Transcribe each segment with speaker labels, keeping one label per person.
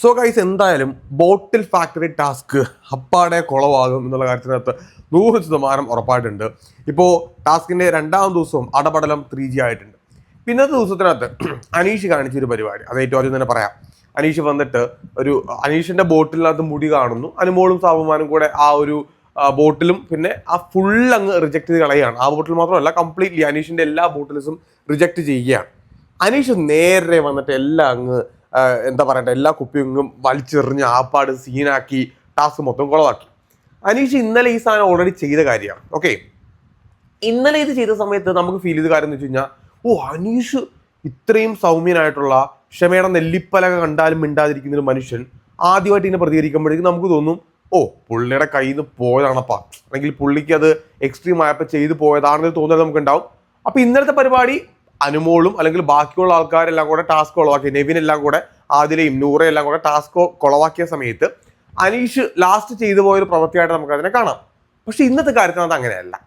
Speaker 1: So guys എന്തായാലും ബോട്ടിൽ factory task അപ്പാടെ കുളവാകും എന്നുള്ള കാര്യത്തിനകത്ത് നൂറ് ശതമാനം ഉറപ്പായിട്ടുണ്ട്. ഇപ്പോൾ ടാസ്കിന്റെ രണ്ടാം ദിവസവും അടപടലം ത്രീ ജി ആയിട്ടുണ്ട്. പിന്നത്തെ ദിവസത്തിനകത്ത് അനീഷ് കാണിച്ചൊരു പരിപാടി. അത് ഏറ്റവും ആദ്യം തന്നെ പറയാം. അനീഷ് വന്നിട്ട് ഒരു അനീഷിന്റെ ബോട്ടിലിനകത്ത് മുടി കാണുന്നു. അനുമോളും സാബുമാനും കൂടെ ആ ഒരു ബോട്ടിലും പിന്നെ ആ ഫുൾ അങ്ങ് റിജക്റ്റ് ചെയ്ത് കളയുകയാണ്. ആ ബോട്ടിൽ മാത്രമല്ല കംപ്ലീറ്റ്ലി അനീഷിന്റെ എല്ലാ ബോട്ടിൽസും റിജക്റ്റ് ചെയ്യുകയാണ്. അനീഷ് നേരെ വന്നിട്ട് എല്ലാം അങ്ങ് എന്താ പറയട്ടെ എല്ലാ കുപ്പിയും വലിച്ചെറിഞ്ഞ് ആപ്പാട് സീനാക്കി ടാസ്ക് മൊത്തം കുളവാക്കി. അനീഷ് ഇന്നലെ ഈ സാധനം ഓൾറെഡി ചെയ്ത കാര്യമാണ്. ഓക്കെ ഇന്നലെ ഇത് ചെയ്ത സമയത്ത് നമുക്ക് ഫീൽ ചെയ്ത കാര്യം എന്ന് വെച്ച് കഴിഞ്ഞാൽ ഓ അനീഷ് ഇത്രയും സൗമ്യനായിട്ടുള്ള ക്ഷമയുടെ നെല്ലിപ്പലക കണ്ടാലും മിണ്ടാതിരിക്കുന്ന ഒരു മനുഷ്യൻ ആദ്യമായിട്ട് ഇതിനെ പ്രതികരിക്കുമ്പോഴേക്കും നമുക്ക് തോന്നും ഓ പുള്ളിയുടെ കയ്യിൽ നിന്ന് പോയതാണപ്പാ. അല്ലെങ്കിൽ പുള്ളിക്ക് അത് എക്സ്ട്രീം ആയപ്പോൾ ചെയ്തു പോയതാണെന്ന് തോന്നുന്നത് നമുക്ക് ഉണ്ടാവും അപ്പം ഇന്നലത്തെ പരിപാടി അനുമോളും അല്ലെങ്കിൽ ബാക്കിയുള്ള ആൾക്കാരെല്ലാം കൂടെ ടാസ്ക് കൊളവാക്കി. നെവിൻ എല്ലാം കൂടെ ആദിലയും നൂറയും എല്ലാം കൂടെ ടാസ്ക് കൊളവാക്കിയ സമയത്ത് അനീഷ് ലാസ്റ്റ് ചെയ്തു പോയൊരു പ്രവൃത്തിയായിട്ട് നമുക്ക് അതിനെ കാണാം. പക്ഷെ ഇന്നത്തെ കാര്യത്തിനകത്ത് അങ്ങനെയല്ല.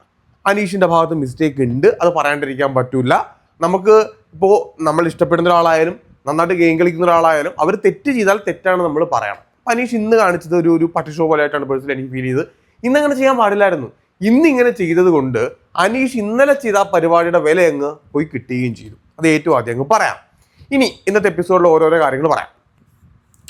Speaker 1: അനീഷിന്റെ ഭാഗത്ത് മിസ്റ്റേക്ക് ഉണ്ട് അത് പറയാണ്ടിരിക്കാൻ പറ്റൂല. നമുക്ക് ഇപ്പോൾ നമ്മൾ ഇഷ്ടപ്പെടുന്ന ഒരാളായാലും നന്നായിട്ട് ഗെയിം കളിക്കുന്ന ഒരാളായാലും അവർ തെറ്റ് ചെയ്താൽ തെറ്റാണ് നമ്മൾ പറയണം. അപ്പം അനീഷ് ഇന്ന് കാണിച്ചത് ഒരു ഒരു പട്ടി ഷോ പോലെ ആയിട്ടാണ് പേഴ്സണൽ എനിക്ക് ഫീൽ ചെയ്ത് ഇന്നങ്ങനെ ചെയ്യാൻ പാടില്ലായിരുന്നു. ഇന്ന് ഇങ്ങനെ ചെയ്തത് കൊണ്ട് അനീഷ് ഇന്നലെ ചെയ്ത ആ പരിപാടിയുടെ വില അങ്ങ് പോയി കിട്ടുകയും ചെയ്തു. അത് ഏറ്റവും ആദ്യം അങ്ങ് പറയാം. ഇനി ഇന്നത്തെ എപ്പിസോഡിൽ ഓരോരോ കാര്യങ്ങൾ പറയാം.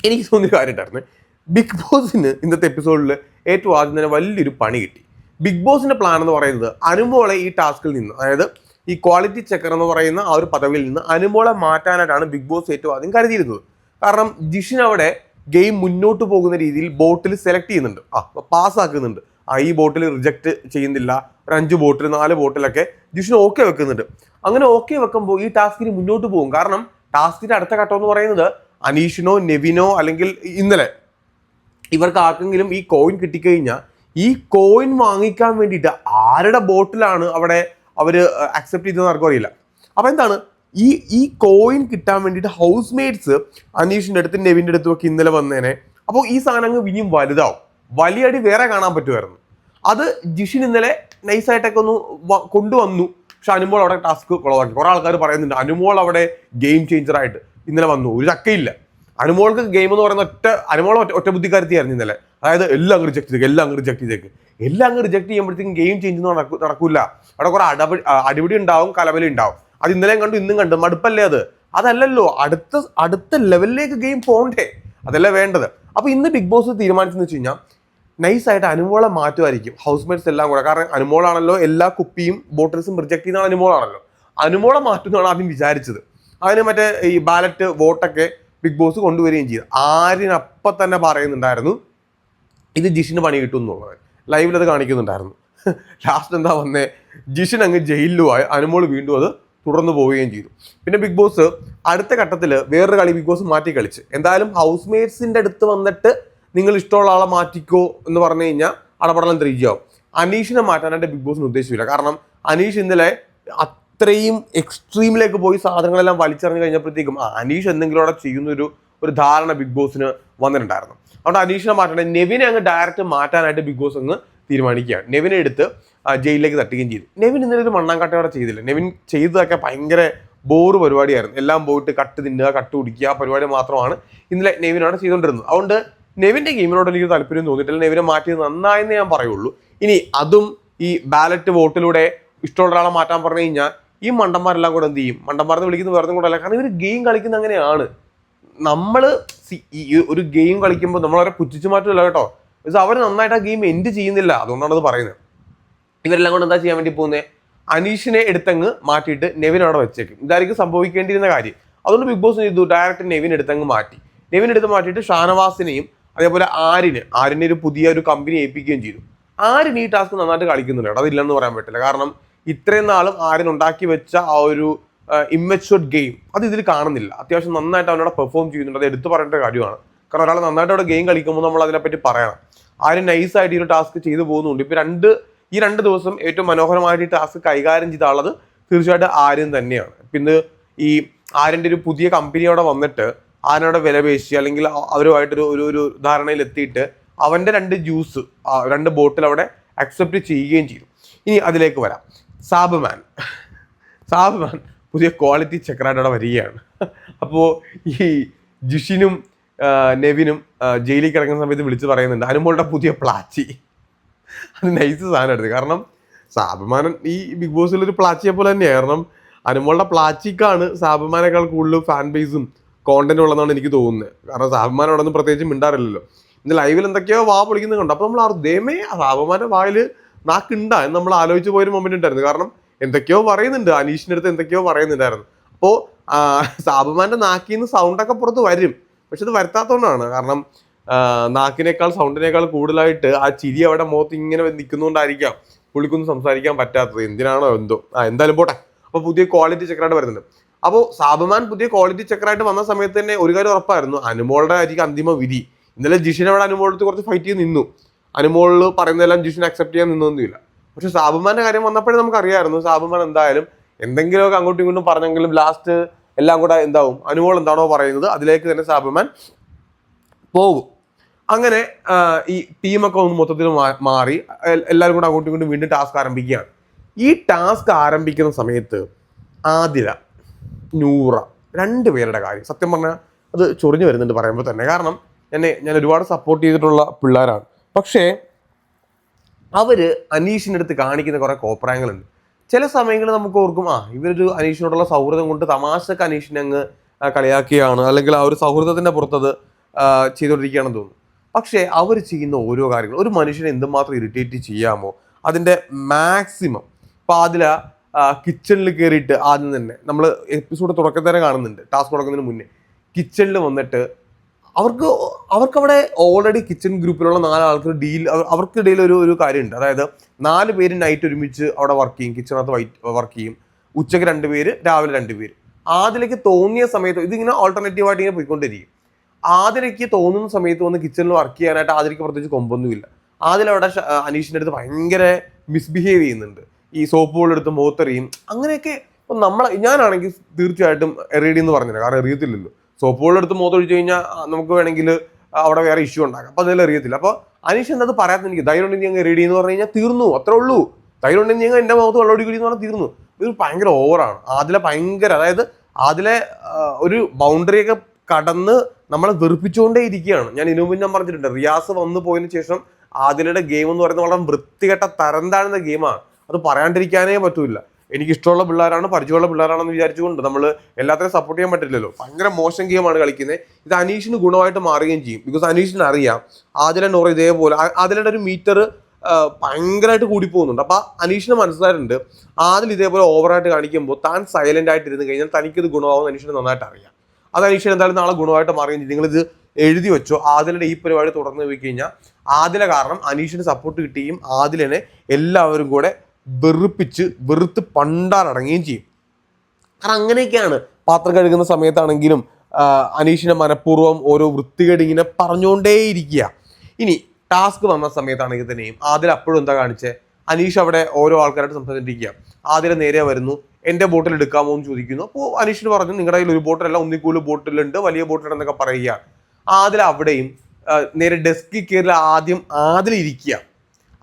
Speaker 1: എനിക്ക് തോന്നിയ കാര്യമായിട്ടായിരുന്നു ബിഗ് ബോസിന് ഇന്നത്തെ എപ്പിസോഡിൽ ഏറ്റവും ആദ്യം തന്നെ വലിയൊരു പണി കിട്ടി. ബിഗ് ബോസിന്റെ പ്ലാൻ എന്ന് പറയുന്നത് അനുമോളെ ഈ ടാസ്കിൽ നിന്ന് അതായത് ഈ ക്വാളിറ്റി ചെക്കർ എന്ന് പറയുന്ന ആ ഒരു പദവിയിൽ നിന്ന് അനുമോളെ മാറ്റാനായിട്ടാണ് ബിഗ് ബോസ് ഏറ്റവും ആദ്യം കരുതിയിരുന്നത്. കാരണം ജിഷിൻ അവിടെ ഗെയിം മുന്നോട്ട് പോകുന്ന രീതിയിൽ ബോട്ടിൽ സെലക്ട് ചെയ്യുന്നുണ്ട്. ആ പാസ്സാക്കുന്നുണ്ട് ഈ ബോട്ടിൽ റിജക്റ്റ് ചെയ്യുന്നില്ല. ഒരു അഞ്ച് ബോട്ടിൽ നാല് ബോട്ടിലൊക്കെ ജിഷ്ണു ഓക്കെ വെക്കുന്നുണ്ട്. അങ്ങനെ ഓക്കെ വെക്കുമ്പോൾ ഈ ടാസ്കിന് മുന്നോട്ട് പോകും. കാരണം ടാസ്കിന്റെ അടുത്ത ഘട്ടം എന്ന് പറയുന്നത് അനീഷിനോ നെവിനോ അല്ലെങ്കിൽ ഇന്നലെ ഇവർക്ക് ആർക്കെങ്കിലും ഈ കോയിൻ കിട്ടിക്കഴിഞ്ഞാൽ ഈ കോയിൻ വാങ്ങിക്കാൻ വേണ്ടിയിട്ട് ആരുടെ ബോട്ടിലാണ് അവിടെ അവർ അക്സെപ്റ്റ് ചെയ്തതെന്ന് ആർക്കും അറിയില്ല. അപ്പോൾ എന്താണ്? ഈ ഈ കോയിൻ കിട്ടാൻ വേണ്ടിയിട്ട് ഹൗസ് മേറ്റ്സ് അനീഷിന്റെ അടുത്ത് നെവിന്റെ അടുത്തും ഒക്കെ ഇന്നലെ വന്നേനെ. അപ്പോൾ ഈ സാധനം അങ്ങ് ഇനിയും വലുതാവും. വലിയടി വേറെ കാണാൻ പറ്റുമായിരുന്നു. അത് ജിഷിൻ ഇന്നലെ നൈസായിട്ടൊക്കെ ഒന്ന് കൊണ്ടുവന്നു. പക്ഷെ അനുമോൾ അവിടെ ടാസ്ക് കുളവാക്കി. കുറെ ആൾക്കാർ പറയുന്നുണ്ട് അനുമോൾ അവിടെ ഗെയിം ചേഞ്ചർ ആയിട്ട് ഇന്നലെ വന്നു. ഒരു ചക്കയില്ല. അനുമോൾക്ക് ഗെയിം എന്ന് പറയുന്ന ഒറ്റ അനുമോൾ ഒറ്റ ഒറ്റ ബുദ്ധിക്കാരത്തിയായിരുന്നു ഇന്നലെ. അതായത് എല്ലാം അങ്ങ് റിജക്ട് ചെയ്തേക്ക് എല്ലാം അങ്ങ് റിജക്ട് ചെയ്തേക്ക്. എല്ലാം അങ്ങ് റിജക്ട് ചെയ്യുമ്പോഴത്തേക്കും ഗെയിം ചേഞ്ച് നടക്കൂ നടക്കൂല. അവിടെ കുറെ അടപടി അടിപിടി ഉണ്ടാവും കലവലി ഉണ്ടാവും. അത് ഇന്നലെയും കണ്ടു ഇന്നും കണ്ടു. മടുപ്പല്ലേ അത്? അതല്ലല്ലോ അടുത്ത അടുത്ത ലെവലിലേക്ക് ഗെയിം പോകണ്ടേ അതല്ലേ വേണ്ടത്. അപ്പൊ ഇന്ന് ബിഗ് ബോസ് തീരുമാനിച്ചെന്ന് വെച്ച് കഴിഞ്ഞാൽ നൈസായിട്ട് അനുമോളെ മാറ്റുമായിരിക്കും. ഹൗസ് മേറ്റ്സ് എല്ലാം കൂടെ. കാരണം അനുമോളാണല്ലോ എല്ലാ കുപ്പിയും ബോട്ടിൽസും റിജക്ട് ചെയ്യുന്ന അനുമോളാണല്ലോ. അനുമോളെ മാറ്റുന്നതാണ് ആദ്യം വിചാരിച്ചത്. അതിന് മറ്റേ ഈ ബാലറ്റ് വോട്ടൊക്കെ ബിഗ് ബോസ് കൊണ്ടുവരികയും ചെയ്തു. ആരിനപ്പം തന്നെ പറയുന്നുണ്ടായിരുന്നു ഇത് ജിഷിന് പണി കിട്ടും എന്നുള്ളത്. ലൈവിൽ അത് കാണിക്കുന്നുണ്ടായിരുന്നു. ലാസ്റ്റ് എന്താ വന്നേ? ജിഷിൻ അങ്ങ് ജയിലിലുമായി. അനുമോൾ വീണ്ടും അത് തുടർന്ന് പോവുകയും ചെയ്തു. പിന്നെ ബിഗ് ബോസ് അടുത്ത ഘട്ടത്തിൽ വേറൊരു കളി ബിഗ് ബോസ് മാറ്റി കളിച്ച്. എന്തായാലും ഹൗസ് മേറ്റ്സിന്റെ അടുത്ത് വന്നിട്ട് നിങ്ങൾ ഇഷ്ടമുള്ള ആളെ മാറ്റിക്കോ എന്ന് പറഞ്ഞു കഴിഞ്ഞാൽ അടപടലം തിരിച്ചാവും അനീഷിനെ മാറ്റാനായിട്ട് ബിഗ് ബോസിന് ഉദ്ദേശമില്ല. കാരണം അനീഷ് ഇന്നലെ അത്രയും എക്സ്ട്രീമിലേക്ക് പോയി സാധനങ്ങളെല്ലാം വലിച്ചെറിഞ്ഞ് കഴിഞ്ഞപ്പോഴത്തേക്കും അനീഷ് എന്തെങ്കിലും അവിടെ ചെയ്യുന്ന ഒരു ധാരണ ബിഗ് ബോസിന് വന്നിട്ടുണ്ടായിരുന്നു. അതുകൊണ്ട് അനീഷിനെ മാറ്റണേ നെവിനെ അങ്ങ് ഡയറക്റ്റ് മാറ്റാനായിട്ട് ബിഗ് ബോസ് അങ്ങ് തീരുമാനിക്കുകയാണ്. നെവിനെ എടുത്ത് ജയിലിലേക്ക് തട്ടുകയും ചെയ്തു. നെവിൻ ഇന്നലെ ഒരു മണ്ണാങ്കട്ടയോടെ ചെയ്തില്ല. നെവിൻ ചെയ്തതൊക്കെ ഭയങ്കര ബോറ് പരിപാടിയായിരുന്നു. എല്ലാം പോയിട്ട് കട്ട് തിന്നുക കട്ട് കുടിക്കുക പരിപാടി മാത്രമാണ് ഇന്നലെ നെവിനാണ് ചെയ്തുകൊണ്ടിരുന്നത്. അതുകൊണ്ട് നെവിന്റെ ഗെയിമിനോട് എനിക്ക് താല്പര്യം തോന്നിയിട്ടില്ല. നെവിനെ മാറ്റിയത് നന്നായെന്ന് ഞാൻ പറയുള്ളൂ. ഇനി അതും ഈ ബാലറ്റ് വോട്ടിലൂടെ ഇഷ്ടമുള്ള ഒരാളെ മാറ്റാൻ പറഞ്ഞു കഴിഞ്ഞാൽ ഈ മണ്ടന്മാരെല്ലാം കൂടെ എന്ത് ചെയ്യും? മണ്ടന്മാരെന്ന് വിളിക്കുന്ന വേറെ കൂടെ അല്ല. കാരണം ഇവർ ഗെയിം കളിക്കുന്ന അങ്ങനെയാണ്. നമ്മൾ ഈ ഒരു ഗെയിം കളിക്കുമ്പോൾ നമ്മളവരെ പുച്ഛിച്ചു മാറ്റില്ല കേട്ടോ. അവർ നന്നായിട്ട് ആ ഗെയിം എൻഡ് ചെയ്യുന്നില്ല. അതുകൊണ്ടാണ് അത് പറയുന്നത്. ഇവരെല്ലാം കൊണ്ട് എന്താ ചെയ്യാൻ വേണ്ടി പോകുന്നത് അനീഷിനെ എടുത്തങ്ങ് മാറ്റിയിട്ട് നെവിൻ അവിടെ വെച്ചേക്കും. ഇതായിരിക്കും സംഭവിക്കേണ്ടിയിരുന്ന കാര്യം. അതുകൊണ്ട് ബിഗ് ബോസ് ചെയ്തു? ഡയറക്റ്റ് നെവിൻ എടുത്തങ്ങ് മാറ്റി. നെവിൻ എടുത്ത് മാറ്റിയിട്ട് ഷാനവാസിനെയും അതേപോലെ ആരിന് ആരിനെ ഒരു പുതിയ ഒരു കമ്പനി ഏൽപ്പിക്കുകയും ചെയ്തു. ആരും ഈ ടാസ്ക് നന്നായിട്ട് കളിക്കുന്നുണ്ട് അതില്ലെന്ന് പറയാൻ പറ്റില്ല. കാരണം ഇത്രയും നാളും ആരിന് ഉണ്ടാക്കി വെച്ച ആ ഒരു ഇമ്മച്ചുവർഡ് ഗെയിം അത് ഇതിൽ കാണുന്നില്ല. അത്യാവശ്യം നന്നായിട്ട് അവനോട് പെർഫോം ചെയ്യുന്നുണ്ട്. അത് എടുത്തു പറയേണ്ട കാര്യമാണ്. കാരണം ഒരാൾ നന്നായിട്ട് അവിടെ ഗെയിം കളിക്കുമ്പോൾ നമ്മൾ അതിനെപ്പറ്റി പറയണം. ആരും നൈസായിട്ട് ഈ ഒരു ടാസ്ക് ചെയ്തു പോകുന്നുണ്ട്. ഇപ്പം രണ്ട് ഈ രണ്ട് ദിവസം ഏറ്റവും മനോഹരമായിട്ട് ഈ ടാസ്ക് കൈകാര്യം ചെയ്ത ആളത് തീർച്ചയായിട്ടും ആര്യൻ തന്നെയാണ്. പിന്നെ ഈ ആര്യന്റെ ഒരു പുതിയ കമ്പനി അവിടെ വന്നിട്ട് ആര്യനോട് വില പേശി അല്ലെങ്കിൽ അവരുമായിട്ടൊരു ഒരു ഒരു ധാരണയിൽ എത്തിയിട്ട് അവന്റെ രണ്ട് ജ്യൂസ് രണ്ട് ബോട്ടിൽ അവിടെ അക്സെപ്റ്റ് ചെയ്യുകയും ചെയ്തു. ഇനി അതിലേക്ക് വരാം. സാബുമാൻ. സാബുമാൻ പുതിയ ക്വാളിറ്റി ചെക്കറായിട്ട് അവിടെ വരികയാണ്. അപ്പോൾ ഈ ജിഷിനും നെവിനും ജയിലിൽ കിടക്കുന്ന സമയത്ത് വിളിച്ച് പറയുന്നുണ്ട് അനുമോളുടെ പുതിയ പ്ലാച്ചി. അത് നൈസ് സാധനം എടുത്ത്. കാരണം സാബുമാനൻ ഈ ബിഗ് ബോസിൽ ഒരു പ്ലാച്ചിയെ പോലെ തന്നെയാണ് കാരണം അനുമോളുടെ പ്ലാച്ചിക്കാണ് സാബുമാനേക്കാൾ കൂടുതൽ ഫാൻ ബേസും കോണ്ടന്റും ഉള്ളതാണ് എനിക്ക് തോന്നുന്നത്. കാരണം സാബുമാൻ അവിടെ ഒന്നും പ്രത്യേകിച്ച് മിണ്ടാറില്ലല്ലോ. ഇന്ന് ലൈവിൽ എന്തൊക്കെയോ വാ പൊളിക്കുന്നത് കണ്ടു. അപ്പോൾ നമ്മൾ ആ സാബുമാന്റെ വായിൽ നാക്കുണ്ടാ എന്ന് നമ്മൾ ആലോചിച്ച് പോയൊരു മൊമെന്റ് ഉണ്ടായിരുന്നു. കാരണം എന്തൊക്കെയോ പറയുന്നുണ്ട്. അനീഷിന്റെ അടുത്ത് എന്തൊക്കെയോ പറയുന്നുണ്ടായിരുന്നു. അപ്പോൾ സാബുമാന്റെ നാക്കിൽ നിന്ന് സൗണ്ടൊക്കെ പുറത്ത് വരും. പക്ഷെ ഇത് വരുത്താത്തതുകൊണ്ടാണ്. കാരണം നാക്കിനേക്കാൾ സൗണ്ടിനേക്കാൾ കൂടുതലായിട്ട് ആ ചിരി അവിടെ മുഖത്ത് ഇങ്ങനെ നിൽക്കുന്നതുകൊണ്ടായിരിക്കാം പുള്ളിക്കൊന്നും സംസാരിക്കാൻ പറ്റാത്തത്. എന്തിനാണോ എന്തോ. ആ എന്തായാലും പോട്ടെ. അപ്പോൾ പുതിയ ക്വാളിറ്റി ചെക്കറായിട്ട് വരുന്നുണ്ട്. അപ്പോൾ സാബുമാൻ പുതിയ ക്വാളിറ്റി ചെക്കറായിട്ട് വന്ന സമയത്ത് തന്നെ ഒരു കാര്യം ഉറപ്പായിരുന്നു. അനുമോളുടെ ആയിരിക്കും അന്തിമ വിധി. ഇന്നലെ ജിഷിൻ അവിടെ അനുമോളത്ത് കുറച്ച് ഫൈറ്റ് ചെയ്ത് നിന്നു. അനുമോളിൽ പറയുന്നതെല്ലാം ജിഷിൻ അക്സെപ്റ്റ് ചെയ്യാൻ നിന്നൊന്നുമില്ല. പക്ഷെ സാബുമാന്റെ കാര്യം വന്നപ്പോഴേ നമുക്ക് അറിയാമായിരുന്നു സാബുമാൻ എന്തായാലും എന്തെങ്കിലുമൊക്കെ അങ്ങോട്ടും ഇങ്ങോട്ടും പറഞ്ഞെങ്കിലും ലാസ്റ്റ് എല്ലാം കൂടെ എന്താവും? അനുമോൾ എന്താണോ പറയുന്നത് അതിലേക്ക് തന്നെ സാബുമാൻ പോകും. അങ്ങനെ ഈ ടീമൊക്കെ ഒന്ന് മൊത്തത്തിൽ മാറി എല്ലാവരും കൂടെ അങ്ങോട്ടും ഇങ്ങോട്ടും വീണ്ടും ടാസ്ക് ആരംഭിക്കുകയാണ്. ഈ ടാസ്ക് ആരംഭിക്കുന്ന സമയത്ത് ആതിര നൂറ. രണ്ട് പേരുടെ കാര്യം. സത്യം പറഞ്ഞാൽ അത് ചൊറിഞ്ഞു വരുന്നുണ്ട് പറയുമ്പോൾ തന്നെ. കാരണം എന്നെ ഞാൻ ഒരുപാട് സപ്പോർട്ട് ചെയ്തിട്ടുള്ള പിള്ളേരാണ്. പക്ഷേ അവർ അനീഷിന്റെ അടുത്ത് കാണിക്കുന്ന കുറേ കോപ്രായങ്ങളുണ്ട്. ചില സമയങ്ങളിൽ നമുക്ക് ഓർക്കും ആ ഇവരൊരു അനീഷിനോടുള്ള സൗഹൃദം കൊണ്ട് തമാശക്ക് അനീഷിനെ അങ്ങ് കളിയാക്കുകയാണ്. അല്ലെങ്കിൽ ആ ഒരു സൗഹൃദത്തിന്റെ പുറത്തത് ചെയ്തുകൊണ്ടിരിക്കുകയാണെന്ന് തോന്നുന്നു. പക്ഷേ അവർ ചെയ്യുന്ന ഓരോ കാര്യങ്ങളും ഒരു മനുഷ്യനെ എന്തുമാത്രം ഇറിറ്റേറ്റ് ചെയ്യാമോ അതിന്റെ മാക്സിമം ഇപ്പോൾ അതില കിച്ചണിൽ കയറിയിട്ട് ആദ്യം തന്നെ നമ്മൾ എപ്പിസോഡ് തുടക്കത്തിൽ തന്നെ കാണുന്നുണ്ട് ടാസ്ക് തുടങ്ങുന്നതിന് മുന്നേ. കിച്ചണിൽ വന്നിട്ട് അവർക്ക് അവർക്കവിടെ ഓൾറെഡി കിച്ചൺ ഗ്രൂപ്പിലുള്ള നാല് ഡീൽ അവർക്കിടയിൽ ഒരു ഒരു കാര്യമുണ്ട്. അതായത് നാല് പേര് നൈറ്റ് ഒരുമിച്ച് അവിടെ വർക്ക് ചെയ്യും കിച്ചണകത്ത് വർക്ക് ചെയ്യും. ഉച്ചയ്ക്ക് രണ്ട് പേര് രാവിലെ രണ്ട് പേര്. ആദ്യത്തേക്ക് തോന്നിയ സമയത്ത് ഇതിങ്ങനെ ഓൾട്ടർനേറ്റീവായിട്ട് ഇങ്ങനെ പോയിക്കൊണ്ടിരിക്കും. ആദ്യത്തേക്ക് തോന്നുന്ന സമയത്ത് വന്ന് കിച്ചണിൽ വർക്ക് ചെയ്യാനായിട്ട് ആദ്യത്തേക്ക് പ്രത്യേകിച്ച് കൊമ്പൊന്നുമില്ല. ആദ്യം അവിടെ അനീഷിന്റെ അടുത്ത് ഭയങ്കര മിസ്ബിഹേവ് ചെയ്യുന്നുണ്ട്. ഈ സോപ്പ് ബോൾ എടുത്ത് മുഖത്തെറിയും അങ്ങനെയൊക്കെ ഇപ്പം നമ്മളെ ഞാനാണെങ്കിൽ തീർച്ചയായിട്ടും എറിയടി എന്ന് പറഞ്ഞില്ല. കാരണം എറിയത്തില്ലല്ലോ. സോപ്പ് ബോൾ എടുത്ത് മുഖത്തൊഴിച്ച് കഴിഞ്ഞാൽ നമുക്ക് വേണമെങ്കിൽ അവിടെ വേറെ ഇഷ്യൂ ഉണ്ടാക്കാം. അപ്പോൾ അതെല്ലാം അറിയത്തില്ല അപ്പോൾ അനീഷ് എന്നത് പറയാത്ത എനിക്ക്? ധൈര്യം ഉണ്ടെങ്കിൽ ഞങ്ങൾ റെഡി എന്ന് പറഞ്ഞു കഴിഞ്ഞാൽ തീർന്നു. അത്രേ ഉള്ളൂ. ധൈര്യം ഉണ്ടെങ്കിൽ ഞങ്ങൾ എന്റെ മുഖത്ത് വെള്ളം ഒടിക്കിടി എന്ന് പറഞ്ഞാൽ തീർന്നു. ഇത് ഭയങ്കര ഓവറാണ് അതിലെ ഭയങ്കര അതായത് അതിലെ ഒരു ഒരു ബൗണ്ടറിയൊക്കെ കടന്ന് നമ്മളെ വെറുപ്പിച്ചുകൊണ്ടേ ഇരിക്കുകയാണ്. ഞാൻ ഇതിനു മുമ്പ് ഞാൻ പറഞ്ഞിട്ടുണ്ട്. റിയാസ് വന്നു പോയതിനു ശേഷം ആദിലയുടെ ഗെയിം എന്ന് പറയുന്നത് വളരെ വൃത്തികെട്ട തരം താഴ്ന്ന ഗെയിമാണ് അത് പറയാണ്ടിരിക്കാനേ പറ്റൂല എനിക്ക് ഇഷ്ടമുള്ള പിള്ളേരാണ് പരിചയമുള്ള പിള്ളേരാണെന്ന് വിചാരിച്ചുകൊണ്ട് നമ്മൾ എല്ലാത്തിനും സപ്പോർട്ട് ചെയ്യാൻ പറ്റില്ലല്ലോ. ഭയങ്കര മോശം ഗെയിമാണ് കളിക്കുന്നത് ഇത് അനീഷിന് ഗുണമായിട്ട് മാറുകയും ചെയ്യും. ബിക്കോസ് അനീഷിന് അറിയാം ആദില നോറ ഇതേപോലെ ആദിലയുടെ ഒരു മീറ്റർ ഭയങ്കരമായിട്ട് കൂടി പോകുന്നുണ്ട് അപ്പോൾ അനീഷിന് മനസ്സിലായിട്ടുണ്ട് ആദിൽ ഇതേപോലെ ഓവറായിട്ട് കാണിക്കുമ്പോൾ താൻ സൈലന്റ് ആയിട്ട് ഇരുന്ന് കഴിഞ്ഞാൽ തനിക്കിത് ഗുണമാവും അനീഷിന് നന്നായിട്ട് അറിയാം. അത് അനീഷിന് എന്തായാലും നാളെ ഗുണമായിട്ട് മാറുകയും ചെയ്യും. നിങ്ങളിത് എഴുതി വെച്ചോ. ആദിലയുടെ ഈ പരിപാടി തുടർന്ന് പോയി കഴിഞ്ഞാൽ ആദില കാരണം അനീഷിന് സപ്പോർട്ട് കിട്ടുകയും ആദിലിനെ എല്ലാവരും കൂടെ വെറുപ്പിച്ച് വെറുത്ത് പണ്ടാറടങ്ങുകയും ചെയ്യും. കാരണം അങ്ങനെയൊക്കെയാണ് പാത്രം കഴുകുന്ന സമയത്താണെങ്കിലും അനീഷിനെ മനഃപൂർവം ഓരോ വൃത്തികേട് ഇങ്ങനെ പറഞ്ഞുകൊണ്ടേയിരിക്കുക. ഇനി ടാസ്ക് വന്ന സമയത്താണെങ്കിൽ തന്നെയും ആദ്യം അപ്പോഴും എന്താ കാണിച്ചേ? അനീഷ് അവിടെ ഓരോ ആൾക്കാരായിട്ട് സംസാരിച്ചിരിക്കുക. ആദ്യം നേരെ വരുന്നു. എന്റെ ബോട്ടിൽ എടുക്കാമോ? എന്ന് ചോദിക്കുന്നു. അപ്പോൾ അനീഷിന് പറഞ്ഞു നിങ്ങളുടെ കയ്യിൽ ഒരു ബോട്ടിലല്ല ഒന്നിക്കൂൽ ബോട്ടിലുണ്ട് വലിയ ബോട്ടിലുണ്ടെന്നൊക്കെ പറയുക ആദ്യം അവിടെയും നേരെ ഡെസ്കിൽ കയറി ആദ്യം ആദ്യം ഇരിക്കുക.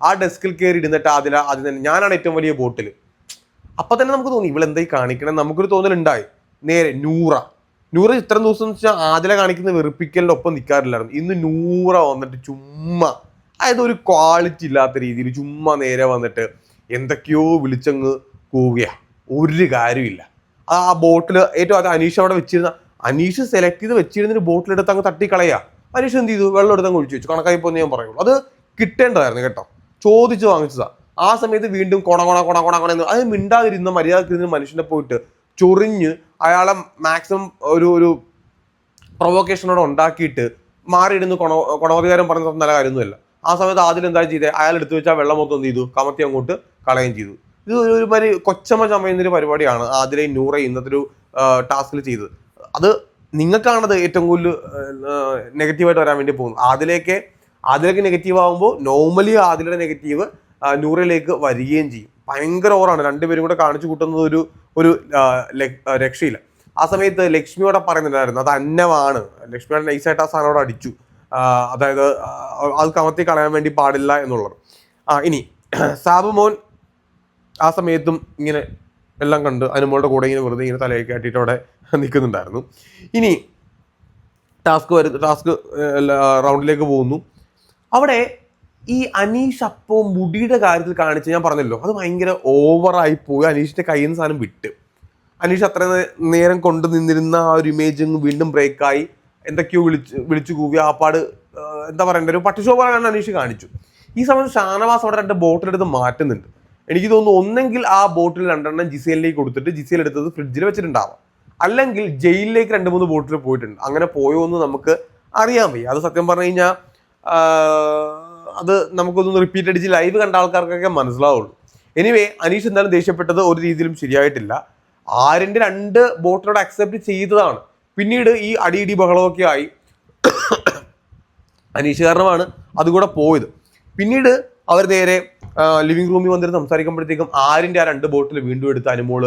Speaker 1: ആ ഡെസ്കിൽ കയറി ഇരുന്നിട്ട് അതിൽ അതിൽ തന്നെ ഞാനാണ് ഏറ്റവും വലിയ ബോട്ടിൽ അപ്പൊ തന്നെ നമുക്ക് തോന്നി ഇവളെന്തായി കാണിക്കണം? നമുക്കൊരു തോന്നലുണ്ടായി. നേരെ നൂറ. നൂറ ഇത്ര ദിവസം എന്ന് വെച്ചാൽ ആദില കാണിക്കുന്ന വെറുപ്പിക്കലിന്റെ ഒപ്പം നിൽക്കാറില്ലായിരുന്നു ഇന്ന് നൂറ വന്നിട്ട് ചുമ്മാ അതായത് ഒരു ക്വാളിറ്റി ഇല്ലാത്ത രീതിയിൽ ചുമ്മാ നേരെ വന്നിട്ട് എന്തൊക്കെയോ വിളിച്ചങ്ങ് പോവുകയാ. ഒരു കാര്യമില്ല ആ ബോട്ടിൽ ഏറ്റവും അത് അനീഷ് അവിടെ വെച്ചിരുന്ന അനീഷ് സെലക്ട് ചെയ്ത് വെച്ചിരുന്നൊരു ബോട്ടിലെടുത്ത് അങ്ങ് തട്ടി കളയാ അനീഷ് എന്ത് ചെയ്തു? വെള്ളം എടുത്ത് അങ്ങ് ഒഴിച്ചു വെച്ചു. കണക്കായി പോകുന്ന ഞാൻ പറയുള്ളൂ. അത് കിട്ടേണ്ടതായിരുന്നു കേട്ടോ. ചോദിച്ച് വാങ്ങിച്ചതാ. ആ സമയത്ത് വീണ്ടും കൊണ കൊണ കൊണ കൊണ കൊണ അത് മിണ്ടാതിരുന്ന മര്യാദക്കിരുന്ന മനുഷ്യനെ പോയിട്ട് ചൊറിഞ്ഞ് അയാളെ മാക്സിമം ഒരു ഒരു പ്രൊവോക്കേഷനോടെ ഉണ്ടാക്കിയിട്ട് മാറിയിടുന്ന കൊണ കൊണവധികാരം പറഞ്ഞ നല്ല കാര്യമൊന്നുമല്ല. ആ സമയത്ത് ആദ്യം എന്താ ചെയ്തത് അയാൾ എടുത്തു വെച്ചാൽ വെള്ളം മൊത്തം എന്ത് ചെയ്തു? കമത്തി അങ്ങോട്ട് കളയുകയും ചെയ്തു. ഇത് ഒരു മാതിരി കൊച്ചമ്മ ചമയുന്നൊരു പരിപാടിയാണ് ആദിലെ നൂറ ഇന്നത്തെ ഒരു ടാസ്കിൽ ചെയ്തത്. അത് നിങ്ങൾക്കാണത് ഏറ്റവും കൂടുതൽ നെഗറ്റീവായിട്ട് വരാൻ വേണ്ടി പോകുന്നത്. ആദിലേക്ക് ആദിലേക്ക് നെഗറ്റീവ് ആകുമ്പോൾ നോർമലി ആദിലയുടെ നെഗറ്റീവ് നൂറിലേക്ക് വരികയും ചെയ്യും. ഭയങ്കര ഓവറാണ് രണ്ടുപേരും കൂടെ കാണിച്ചു കൂട്ടുന്നത് ഒരു ഒരു രക്ഷയില്ല. ആ സമയത്ത് ലക്ഷ്മിയോടെ പറയുന്നുണ്ടായിരുന്നു അത് അന്നമാണ്. ലക്ഷ്മിയോടെ നൈസായിട്ട് ആ സാധനം അവിടെ അടിച്ചു. അതായത് അത് കമത്തി കളയാൻ വേണ്ടി പാടില്ല എന്നുള്ളത്. ആ ഇനി സാബു മോൻ ആ സമയത്തും ഇങ്ങനെ എല്ലാം കണ്ട് അനുമോളുടെ കൂടെ ഇങ്ങനെ വെറുതെ ഇങ്ങനെ തലയൊക്കെ ആട്ടിയിട്ട് അവിടെ നിൽക്കുന്നുണ്ടായിരുന്നു. ഇനി ടാസ്ക് വരുന്നു ടാസ്ക് റൗണ്ടിലേക്ക് പോകുന്നു. അവിടെ ഈ അനീഷ് അപ്പോൾ മുടിയുടെ കാര്യത്തിൽ കാണിച്ച് ഞാൻ പറഞ്ഞല്ലോ അത് ഭയങ്കര ഓവറായി പോയി. അനീഷിന്റെ കയ്യിൽ നിന്ന് സാധനം വിട്ട്. അനീഷ് അത്ര നേരം കൊണ്ടു നിന്നിരുന്ന ആ ഒരു ഇമേജ് വീണ്ടും ബ്രേക്കായി എന്തൊക്കെയോ വിളിച്ച് വിളിച്ചു കൂവി. ആ പാട് എന്താ പറയണ്ട ഒരു കാണാൻ അനീഷ് കാണിച്ചു. ഈ സമയത്ത് ഷാനവാസ് അവിടെ രണ്ട് ബോട്ടിലെടുത്ത് മാറ്റുന്നുണ്ട്. എനിക്ക് തോന്നുന്നു ഒന്നെങ്കിൽ ആ ബോട്ടിൽ രണ്ടെണ്ണം ജിസേലിലേക്ക് കൊടുത്തിട്ട് ജിസേൽ എടുത്തത് ഫ്രിഡ്ജിൽ വെച്ചിട്ടുണ്ടാവാം. അല്ലെങ്കിൽ ജയിലിലേക്ക് രണ്ട് മൂന്ന് ബോട്ടിൽ പോയിട്ടുണ്ട്. അങ്ങനെ പോയോ എന്ന് നമുക്ക് അറിയാൻ വയ്യ. അത് സത്യം പറഞ്ഞു കഴിഞ്ഞാൽ അത് നമുക്കൊന്ന് റിപ്പീറ്റ് അടിച്ച് ലൈവ് കണ്ട ആൾക്കാർക്കൊക്കെ മനസ്സിലാവുള്ളൂ. എനിവേ അനീഷ് എന്തായാലും ദേഷ്യപ്പെട്ടത് ഒരു രീതിയിലും ശരിയായിട്ടില്ല. ആരിന്റെ രണ്ട് ബോട്ടിലൂടെ അക്സെപ്റ്റ് ചെയ്തതാണ്. പിന്നീട് ഈ അടിയിടി ബഹളമൊക്കെ ആയി. അനീഷ് കാരണമാണ് അതുകൂടെ പോയത്. പിന്നീട് അവർ നേരെ ലിവിംഗ് റൂമിൽ വന്നിട്ട് സംസാരിക്കുമ്പോഴത്തേക്കും ആരിന്റെ ആ രണ്ട് ബോട്ടിൽ വീണ്ടും എടുത്ത് അനുമോൾ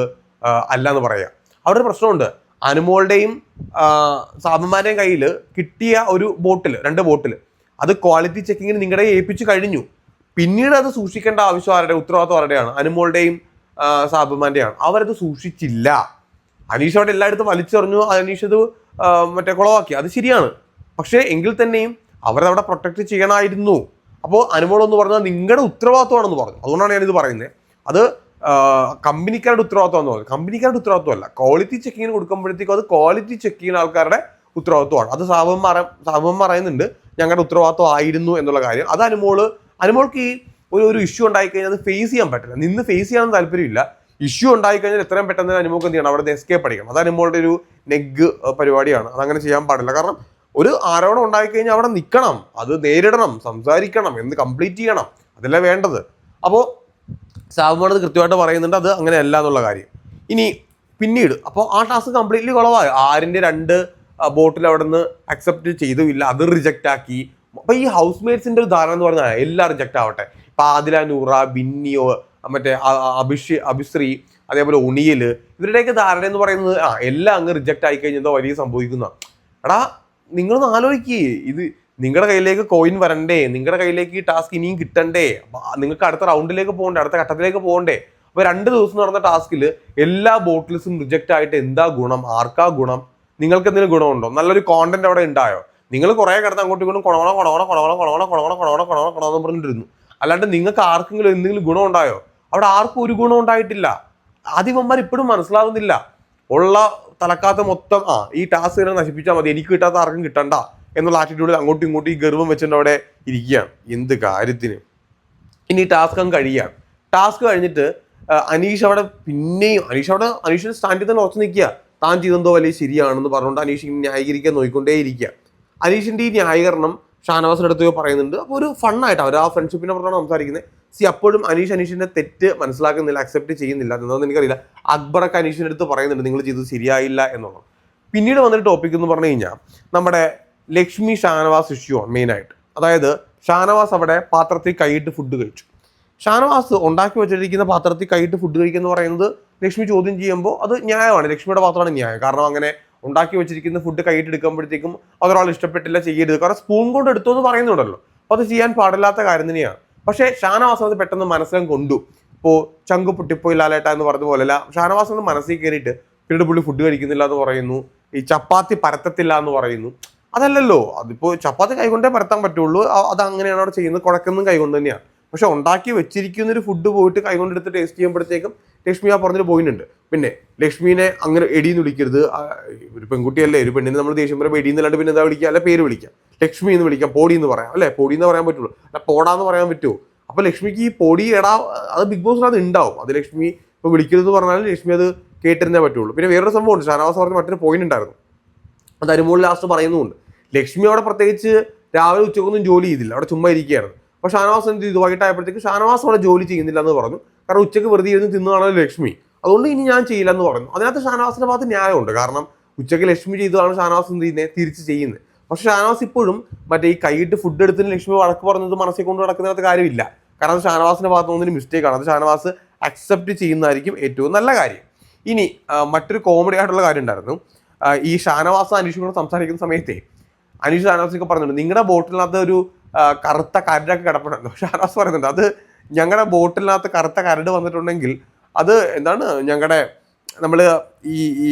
Speaker 1: അല്ല എന്ന് പറയാം. അവിടെ പ്രശ്നമുണ്ട്. അനുമോളുടെയും സാബന്മാരുടെയും കയ്യിൽ കിട്ടിയ ഒരു ബോട്ടിൽ രണ്ട് ബോട്ടിൽ അത് ക്വാളിറ്റി ചെക്കിങ്ങിന് നിങ്ങളുടെ ഏൽപ്പിച്ചു കഴിഞ്ഞു. പിന്നീട് അത് സൂക്ഷിക്കേണ്ട ആവശ്യം ആരുടെ? ഉത്തരവാദിത്വം ആരുടെയാണ്? അനുമോളുടെയും സാബുമാന്റെയാണ്. അവരത് സൂക്ഷിച്ചില്ല. അനീഷ് അവിടെ എല്ലായിടത്തും വലിച്ചെറിഞ്ഞു. അനീഷ് അത് മറ്റേ കുളവാക്കി അത് ശരിയാണ്. പക്ഷേ എങ്കിൽ തന്നെയും അവരവിടെ പ്രൊട്ടക്ട് ചെയ്യണമായിരുന്നു. അപ്പോൾ അനുമോൾ എന്ന് പറഞ്ഞാൽ നിങ്ങളുടെ ഉത്തരവാദിത്വമാണെന്ന് പറഞ്ഞു. അതുകൊണ്ടാണ് ഞാനിത് പറയുന്നത് അത് കമ്പനിക്കാരുടെ ഉത്തരവാദിത്വം എന്ന് പറഞ്ഞു. കമ്പനിക്കാരുടെ ഉത്തരവാദിത്വമല്ല ക്വാളിറ്റി ചെക്കിങ്ങിന് കൊടുക്കുമ്പോഴത്തേക്കും അത് ക്വാളിറ്റി ചെക്ക് ചെയ്യുന്ന ആൾക്കാരുടെ ഉത്തരവാദിത്വമാണ്. അത് സാബം പറ സാബം പറയുന്നുണ്ട്. ഞങ്ങളുടെ ഉത്തരവാദിത്വം ആയിരുന്നു എന്നുള്ള കാര്യം. അത് അനുമോൾ അനുമോൾക്ക് ഈ ഒരു ഒരു ഇഷ്യൂ ഉണ്ടായി കഴിഞ്ഞാൽ അത് ഫേസ് ചെയ്യാൻ പറ്റില്ല. നിന്ന് ഫേസ് ചെയ്യാൻ താല്പര്യമില്ല. ഇഷ്യൂ ഉണ്ടായി കഴിഞ്ഞാൽ എത്രയും പെട്ടെന്ന് അനുമോക്ക് എന്ത് ചെയ്യണം? അവിടെ എസ്കേപ്പ് അടിക്കണം. അത് അനുമോളുടെ ഒരു നെഗ് പരിപാടിയാണ്. അതങ്ങനെ ചെയ്യാൻ പാടില്ല. കാരണം ഒരു ആരോപണം ഉണ്ടായി കഴിഞ്ഞാൽ അവിടെ നിൽക്കണം അത് നേരിടണം. സംസാരിക്കണം. എന്ന് കംപ്ലീറ്റ് ചെയ്യണം. അതല്ല വേണ്ടത്. അപ്പോൾ സാബുമാണ് അത് കൃത്യമായിട്ട് പറയുന്നുണ്ട്. അത് അങ്ങനെയല്ല എന്നുള്ള കാര്യം. ഇനി പിന്നീട് അപ്പോൾ ആ ടാസ്ക് കംപ്ലീറ്റ്ലി കുളവായി? ആരിന്റെ രണ്ട് ബോട്ടിൽ അവിടെ നിന്ന് അക്സെപ്റ്റ് ചെയ്തു ഇല്ല അത് റിജക്റ്റ് ആക്കി. അപ്പൊ ഈ ഹൗസ് മേറ്റ്സിന്റെ ഒരു ധാരണ എന്ന് പറഞ്ഞാൽ എല്ലാം റിജക്റ്റ് ആവട്ടെ. ഇപ്പൊ ആദില നൂറ ബിന്നിയോ മറ്റേ അഭിഷി അഭിശ്രീ അതേപോലെ ഉണിയൽ ഇവരുടെയൊക്കെ ധാരണ എന്ന് പറയുന്നത് ആ എല്ലാം അങ്ങ് റിജക്റ്റ് ആയി കഴിഞ്ഞാൽ വലിയ സംഭവിക്കുന്ന? എടാ നിങ്ങളൊന്ന് ആലോചിക്കേ. ഇത് നിങ്ങളുടെ കയ്യിലേക്ക് കോയിൻ വരണ്ടേ? നിങ്ങളുടെ കയ്യിലേക്ക് ഈ ടാസ്ക് ഇനിയും കിട്ടണ്ടേ? നിങ്ങൾക്ക് അടുത്ത റൗണ്ടിലേക്ക് പോകണ്ടേ? അടുത്ത ഘട്ടത്തിലേക്ക് പോകണ്ടേ? അപ്പൊ രണ്ട് ദിവസം നടന്ന ടാസ്കിൽ എല്ലാ ബോട്ടിൽസും റിജക്റ്റ് ആയിട്ട് എന്താ ഗുണം? ആർക്കാ ഗുണം? നിങ്ങൾക്ക് എന്തെങ്കിലും ഗുണമുണ്ടോ? നല്ലൊരു കോണ്ടന്റ് അവിടെ ഉണ്ടായോ? നിങ്ങൾ കുറേ കിടന്ന് അങ്ങോട്ടും ഇങ്ങോട്ടും കുണവണം കുണവണം കുണവണം കുണവണം കുണവണം കുണവണം കുണവണം കുണമെന്ന് പറഞ്ഞിട്ടിരുന്നു. അല്ലാണ്ട് നിങ്ങൾക്ക് ആർക്കെങ്കിലും എന്തെങ്കിലും ഗുണം ഉണ്ടായോ? അവിടെ ആർക്കും ഒരു ഗുണം ഉണ്ടായിട്ടില്ല. ആദ്യവന്മാർ ഇപ്പോഴും മനസ്സിലാവുന്നില്ല. ഉള്ള തലക്കാത്ത മൊത്തം ആ ഈ ടാസ്ക് തന്നെ നശിപ്പിച്ചാൽ മതി എനിക്ക് കിട്ടാത്ത ആർക്കും കിട്ടണ്ട എന്നുള്ള ആറ്റിറ്റ്യൂഡിൽ അങ്ങോട്ടും ഇങ്ങോട്ടും ഈ ഗർവം വെച്ചിട്ട് അവിടെ ഇരിക്കുകയാണ്. എന്ത് കാര്യത്തിന്? ഇനി ടാസ്ക് അങ്ങ് കഴിയുകയാണ്. ടാസ്ക് കഴിഞ്ഞിട്ട് അനീഷ് അവിടെ പിന്നെയും അനീഷ് അവിടെ അനീഷിന് സ്റ്റാൻഡിൽ തന്നെ ഉറച്ചു നിൽക്കുക താൻ ചെയ്തെന്തോ വലിയ ശരിയാണെന്ന് പറഞ്ഞുകൊണ്ട് അനീഷ് ഇങ്ങനെ ന്യായീകരിക്കാൻ നോക്കിക്കൊണ്ടേ ഇരിക്കുക അനീഷിന്റെ ഈ ന്യായീകരണം പോയി പറയുന്നുണ്ട്. അപ്പോൾ ഒരു ഫണ്ണായിട്ട് അവർ ആ ഫ്രണ്ട്ഷിപ്പിനെ പറഞ്ഞാണ് സംസാരിക്കുന്നത്. സി അപ്പോഴും അനീഷ് അനീഷിന്റെ തെറ്റ് മനസ്സിലാക്കുന്നില്ല അക്സെപ്റ്റ് ചെയ്യുന്നില്ല. എന്താണെന്ന് എനിക്കറിയില്ല. അക്ബറൊക്കെ അനീഷിന്റെ അടുത്ത് പറയുന്നുണ്ട് നിങ്ങൾ ചെയ്തത് ശരിയായില്ല എന്നുള്ളത്. പിന്നീട് വന്നൊരു ടോപ്പിക് എന്ന് പറഞ്ഞു കഴിഞ്ഞാൽ നമ്മുടെ ലക്ഷ്മി ഷാനവാസ് ഇഷ്യൂ ആണ് മെയിനായിട്ട് അതായത് ഷാനവാസ് അവിടെ പാത്രത്തിൽ കൈയിട്ട് ഫുഡ് കഴിച്ചു. ഷാനവാസ് ഉണ്ടാക്കി വെച്ചിരിക്കുന്ന പാത്രത്തിൽ കൈയിട്ട് ഫുഡ് കഴിക്കുക എന്ന് പറയുന്നത് ലക്ഷ്മി ചോദ്യം ചെയ്യുമ്പോൾ അത് ന്യായമാണ്. ലക്ഷ്മിയുടെ പാത്രമാണ് ന്യായം. കാരണം അങ്ങനെ ഉണ്ടാക്കി വെച്ചിരിക്കുന്ന ഫുഡ് കൈയിട്ട് എടുക്കുമ്പോഴത്തേക്കും അതൊരാൾ ഇഷ്ടപ്പെട്ടില്ല ചെയ്യരുത്. കാരണം സ്പൂൺ കൊണ്ട് എടുത്തു എന്ന് പറയുന്നുണ്ടല്ലോ. അപ്പോൾ അത് ചെയ്യാൻ പാടില്ലാത്ത കാര്യം തന്നെയാണ്. പക്ഷേ ഷാനവാസ് അത് പെട്ടെന്ന് മനസ്സിലും കൊണ്ടു. ഇപ്പോൾ ചങ്കു പൊട്ടിപ്പോയി ലാലേട്ട എന്ന് പറഞ്ഞ പോലെയല്ല ഷാനവാസ് ഒന്ന് മനസ്സിൽ കയറിയിട്ട് പിന്നീട് പുള്ളി ഫുഡ് കഴിക്കുന്നില്ല എന്ന് പറയുന്നു. ഈ ചപ്പാത്തി പരത്തത്തില്ല എന്ന് പറയുന്നു. അതല്ലല്ലോ. അതിപ്പോൾ ചപ്പാത്തി കൈകൊണ്ടേ പരത്താൻ പറ്റുള്ളൂ. അത് അങ്ങനെയാണ് അവിടെ ചെയ്യുന്നത്. കുഴക്കുന്നതും കൈകൊണ്ട് തന്നെയാണ്. പക്ഷെ ഉണ്ടാക്കി വെച്ചിരിക്കുന്ന ഒരു ഫുഡ് പോയിട്ട് കൈകൊണ്ട് എടുത്ത് ടേസ്റ്റ് ചെയ്യുമ്പോഴത്തേക്കും ലക്ഷ്മി ആ പറഞ്ഞൊരു പോയിന്റ് പിന്നെ ലക്ഷ്മീനെ അങ്ങനെ എടിയെന്ന് വിളിക്കരുത്. ഒരു പെൺകുട്ടിയല്ലേ ഒരു പെണ്ണിനെ നമ്മൾ ദേഷ്യം പറയുമ്പോൾ എടിയെന്നല്ലാണ്ട് പിന്നെ എന്താ വിളിക്കുക? അല്ല പേര് വിളിക്കാം ലക്ഷ്മി എന്ന് വിളിക്കാം പോടി എന്ന് പറയാം. അല്ലേ? പോടി എന്ന് പറയാൻ പറ്റുള്ളൂ. അല്ല പോടാന്ന് പറയാൻ പറ്റുമോ അപ്പൊ ലക്ഷ്മിക്ക് ഈ പൊടി എടാ അത് ബിഗ് ബോസിൽ അത് ഉണ്ടാവും. അത് ലക്ഷ്മി ഇപ്പൊ വിളിക്കരുതെന്ന് പറഞ്ഞാൽ ലക്ഷ്മി അത് കേട്ടിരുന്നേ പറ്റുള്ളൂ. പിന്നെ വേറൊരു സംഭവം ഉണ്ട്. ഷാനവാസ് പറഞ്ഞ മറ്റൊരു പോയിന്റ് ഉണ്ടായിരുന്നു. അത് അരുമോൾ ലാസ്റ്റ് പറയുന്നുമുണ്ട്. ലക്ഷ്മി അവിടെ പ്രത്യേകിച്ച് രാവിലെ ഉച്ചക്കൊന്നും ജോലി ചെയ്തില്ല. അവിടെ ചുമ്മാ ഇരിക്കുകയായിരുന്നു. അപ്പോൾ ഷാനവാസ് എന്ത് ചെയ്തു? വൈകിട്ടായപ്പോഴത്തേക്ക് ഷാനവാസ് അവിടെ ജോലി ചെയ്യുന്നില്ല എന്ന് പറഞ്ഞു. കാരണം ഉച്ചയ്ക്ക് വെറുതെ ഇരുന്ന് തിന്നതാണല്ലോ ലക്ഷ്മി. അതുകൊണ്ട് ഇനി ഞാൻ ചെയ്യില്ല എന്ന് പറഞ്ഞു. അതിനകത്ത് ഷാനവാസിന്റെ ഭാഗത്ത് ന്യായമുണ്ട്. കാരണം ഉച്ചയ്ക്ക് ലക്ഷ്മി ചെയ്തതാണ് ഷാനവാസ് എന്ത് ചെയ്യുന്നത് തിരിച്ച് ചെയ്യുന്നത് പക്ഷെ ഷാനവാസ് ഇപ്പോഴും മറ്റേ ഈ കൈയിട്ട് ഫുഡ് എടുത്തിന് ലക്ഷ്മി വഴക്ക് പറഞ്ഞത് മനസ്സിൽ കൊണ്ട് നടക്കുന്നതിനകത്ത് കാര്യമില്ല. കാരണം അത് ഷാനവാസിന്റെ ഭാഗത്ത് ഒന്നിനും മിസ്റ്റേക്ക് ആണ്. അത് ഷാനവാസ് അക്സെപ്റ്റ് ചെയ്യുന്നതായിരിക്കും ഏറ്റവും നല്ല കാര്യം. ഇനി മറ്റൊരു കോമഡി ആയിട്ടുള്ള കാര്യം ഉണ്ടായിരുന്നു. ഈ ഷാനവാസ് അനീഷും കൂടെ സംസാരിക്കുന്ന സമയത്തെ അനീഷ് ഷാനവാസിനൊക്കെ പറഞ്ഞിട്ടുണ്ട് നിങ്ങളുടെ ബോട്ടിലിനകത്ത് ഒരു കറുത്ത കരടൊക്കെ കിടപ്പുണ്ടല്ലോ ഷാനാസ് പറയുന്നുണ്ട് അത് ഞങ്ങളുടെ ബോട്ടിലിനകത്ത് കറുത്ത കരട് വന്നിട്ടുണ്ടെങ്കിൽ അത് എന്താണ് ഞങ്ങളുടെ നമ്മൾ ഈ ഈ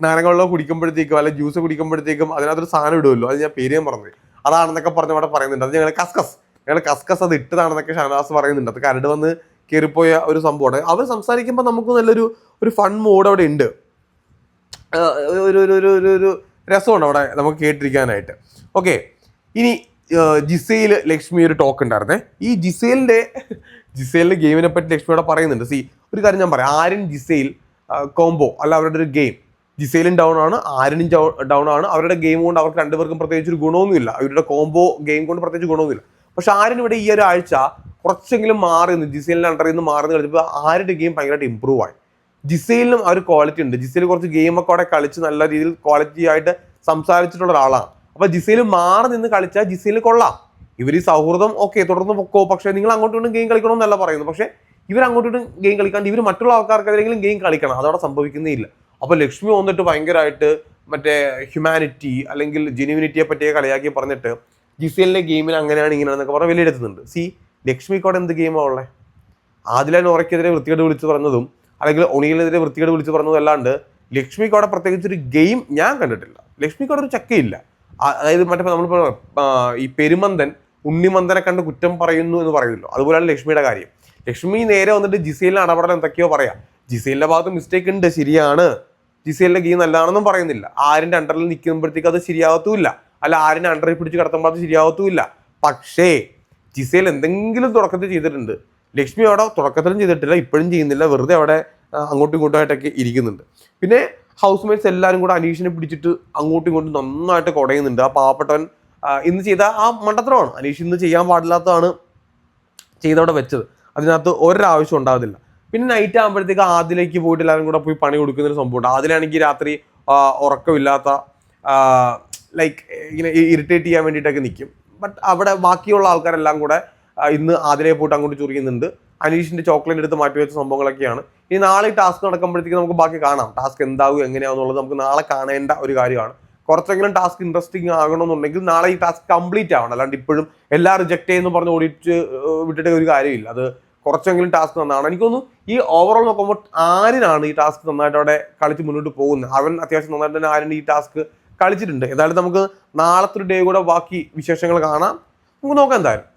Speaker 1: നാരങ്ങളിലോ കുടിക്കുമ്പോഴത്തേക്കും അല്ലെങ്കിൽ ജ്യൂസ് കുടിക്കുമ്പോഴത്തേക്കും അതിനകത്തൊരു സാധനം ഇടുമല്ലോ അത് ഞാൻ പേര് ഞാൻ പറഞ്ഞത് അതാണെന്നൊക്കെ പറഞ്ഞ് അവിടെ പറയുന്നുണ്ട്. അത് ഞങ്ങൾ കസ്കസ്. ഞങ്ങൾ കസ്കസ് അത് ഇട്ടതാണെന്നൊക്കെ ഷാനാസ് പറയുന്നുണ്ട്. അത് കരട് വന്ന് കയറിപ്പോയ ഒരു സംഭവമാണ്. അവർ സംസാരിക്കുമ്പോൾ നമുക്ക് നല്ലൊരു ഒരു ഫൺ മൂഡ് അവിടെ ഉണ്ട്. ഒരു ഒരു ഒരു ഒരു രസമുണ്ട് അവിടെ നമുക്ക് കേട്ടിരിക്കാനായിട്ട്. ഓക്കെ ഇനി ജിസയിൽ ലക്ഷ്മി ഒരു ടോക്ക് ഉണ്ടായിരുന്നേ. ഈ ജിസയിലിന്റെ ജിസയിലിന്റെ ഗെയിമിനെ പറ്റി ലക്ഷ്മി അവിടെ പറയുന്നുണ്ട്. സി ഒരു കാര്യം ഞാൻ പറയാം. ആര്യൻ ജിസയിൽ കോംബോ അല്ല അവരുടെ ഒരു ഗെയിം ജിസയിലും ഡൗൺ ആണ് ആര്യനും ഡൗൺ ആണ്. അവരുടെ ഗെയിം കൊണ്ട് അവർക്ക് രണ്ടുപേർക്കും പ്രത്യേകിച്ച് ഒരു ഗുണമൊന്നുമില്ല. അവരുടെ കോംബോ ഗെയിം കൊണ്ട് പ്രത്യേകിച്ച് ഗുണമൊന്നുമില്ല. പക്ഷെ ആര്യൻ ഇവിടെ ഈ ഒരു ആഴ്ച കുറച്ചെങ്കിലും മാറി നിന്ന് ജിസയിലിന്റെ അണ്ടറിൽ നിന്ന് മാറി നിന്ന് കളിച്ചപ്പോൾ ആരുടെ ഗെയിം ഭയങ്കരമായിട്ട് ഇമ്പ്രൂവ് ആയി. ജിസേലിനും ആ ഒരു ക്വാളിറ്റി ഉണ്ട്. ജിസയിൽ കുറച്ച് ഗെയിമൊക്കെ അവിടെ കളിച്ച് നല്ല രീതിയിൽ ക്വാളിറ്റി ആയിട്ട് സംസാരിച്ചിട്ടുള്ള ഒരാളാണ്. അപ്പൊ ജിസയിൽ മാറി നിന്ന് കളിച്ചാൽ ജിസയിൽ കൊള്ളാം. ഇവർ ഈ സൗഹൃദം ഓക്കെ തുടർന്ന് പൊക്കോ. പക്ഷെ നിങ്ങൾ അങ്ങോട്ടും ഇങ്ങോട്ടും ഗെയിം കളിക്കണമെന്നല്ല പറയുന്നു പക്ഷേ ഇവർ അങ്ങോട്ടും ഗെയിം കളിക്കാണ്ട് ഇവർ മറ്റുള്ള ആൾക്കാർക്കെതിരെങ്കിലും ഗെയിം കളിക്കണം. അതവിടെ സംഭവിക്കുന്നേ ഇല്ല. അപ്പൊ ലക്ഷ്മി വന്നിട്ട് ഭയങ്കരമായിട്ട് മറ്റേ ഹ്യൂമാനിറ്റി അല്ലെങ്കിൽ ജെനുവിനിറ്റിയെ പറ്റിയ കളിയാക്കി പറഞ്ഞിട്ട് ജിസയിലിന്റെ ഗെയിമിൽ അങ്ങനെയാണ് ഇങ്ങനെയാണെന്നൊക്കെ പറഞ്ഞ് വിലയിരുത്തുന്നുണ്ട് സി ലക്ഷ്മിക്കോടെ എന്ത് ഗെയിമാണ് ഉള്ളത് ആദില നോറയ്ക്കെതിരെ വൃത്തികേട് വിളിച്ച് പറഞ്ഞതും അല്ലെങ്കിൽ ഒണിയിലെതിരെ വൃത്തികേട് വിളിച്ച് പറഞ്ഞതും അല്ലാണ്ട് ലക്ഷ്മിക്കോടെ പ്രത്യേകിച്ച് ഒരു ഗെയിം ഞാൻ കണ്ടിട്ടില്ല. ലക്ഷ്മിക്കോടെ ഒരു ചക്കയില്ല. അതായത് മറ്റേ നമ്മളിപ്പോൾ ഈ പെരുമന്തൻ ഉണ്ണിമന്തനെ കണ്ട് കുറ്റം പറയുന്നു എന്ന് പറയുമല്ലോ. അതുപോലെയാണ് ലക്ഷ്മിയുടെ കാര്യം. ലക്ഷ്മി നേരെ വന്നിട്ട് ജിസയിലിന് ഇടപെടൽ എന്തൊക്കെയോ പറയാം. ജിസേലിന്റെ ഭാഗത്ത് മിസ്റ്റേക്ക് ഉണ്ട് ശരിയാണ്. ജിസേലിന്റെ ഗെയിം നല്ലതാണെന്നും പറയുന്നില്ല. ആരിന്റെ അണ്ടറിൽ നിൽക്കുമ്പോഴത്തേക്ക് അത് ശരിയാവത്തുമില്ല. അല്ല ആരിന്റെ അണ്ടറിൽ പിടിച്ച് കിടത്തുമ്പോൾ അത് ശരിയാവത്തുമില്ല. പക്ഷേ ജിസയിൽ എന്തെങ്കിലും തുടക്കത്തിൽ ചെയ്തിട്ടുണ്ട്. ലക്ഷ്മി അവിടെ തുടക്കത്തിലും ചെയ്തിട്ടില്ല ഇപ്പോഴും ചെയ്യുന്നില്ല. വെറുതെ അവിടെ അങ്ങോട്ടും ഇങ്ങോട്ടും ആയിട്ടൊക്കെ ഇരിക്കുന്നുണ്ട്. പിന്നെ ഹൗസ് മേറ്റ്സ് എല്ലാവരും കൂടെ അനീഷിനെ പിടിച്ചിട്ട് അങ്ങോട്ടും ഇങ്ങോട്ടും നന്നായിട്ട് കുടയുന്നുണ്ട്. ആ പാവപ്പെട്ടവൻ ഇന്ന് ചെയ്ത ആ മണ്ടത്തരമാണ്. അനീഷ് ഇന്ന് ചെയ്യാൻ പാടില്ലാത്തതാണ് ചെയ്തവിടെ വെച്ചത്. അതിനകത്ത് ഒരാവശ്യം ഉണ്ടാകുന്നില്ല. പിന്നെ നൈറ്റ് ആകുമ്പോഴത്തേക്ക് ആദിലേക്ക് പോയിട്ട് എല്ലാവരും കൂടെ പോയി പണി കൊടുക്കുന്ന ഒരു സംഭവമുണ്ട്. ആദിലാണെങ്കിൽ രാത്രി ഉറക്കമില്ലാത്ത ലൈക്ക് ഇങ്ങനെ ഇറിറ്റേറ്റ് ചെയ്യാൻ വേണ്ടിയിട്ടൊക്കെ നിൽക്കും ബട്ട് അവിടെ ബാക്കിയുള്ള ആൾക്കാരെല്ലാം കൂടെ ഇന്ന് ആദിലയെ പോയിട്ട് അങ്ങോട്ട് ചുറിയുന്നുണ്ട്. അനീഷിന്റെ ചോക്ലേറ്റ് എടുത്ത് മാറ്റി വെച്ച സംഭവങ്ങളൊക്കെയാണ്. ഇനി നാളെ ടാസ്ക് നടക്കുമ്പോഴത്തേക്ക് നമുക്ക് ബാക്കി കാണാം. ടാസ്ക് എന്താകും എങ്ങനെയാണെന്നുള്ളത് നമുക്ക് നാളെ കാണേണ്ട ഒരു കാര്യമാണ്. കുറച്ചെങ്കിലും ടാസ്ക് ഇൻട്രസ്റ്റിംഗ് ആകണമെന്നുണ്ടെങ്കിൽ നാളെ ഈ ടാസ്ക് കംപ്ലീറ്റ് ആവണം. അല്ലാണ്ട് ഇപ്പോഴും എല്ലാം റിജക്ട് ചെയ്യുന്നു പറഞ്ഞ് ഓടിച്ച് വിട്ടിട്ട് ഒരു കാര്യമില്ല. അത് കുറച്ചെങ്കിലും ടാസ്ക് നന്നാണ് എനിക്ക് തോന്നുന്നു ഈ ഓവറോൾ നോക്കുമ്പോൾ ആരിനാണ് ഈ ടാസ്ക് നന്നായിട്ട് അവിടെ കളിച്ച് മുന്നോട്ട് പോകുന്നത്. അവൻ അത്യാവശ്യം നന്നായിട്ട് തന്നെ ആരും ഈ ടാസ്ക് കളിച്ചിട്ടുണ്ട്. എന്തായാലും നമുക്ക് നാളത്തെ ഒരു ഡേ കൂടെ ബാക്കി വിശേഷങ്ങൾ കാണാം. നമുക്ക് നോക്കാം എന്തായാലും.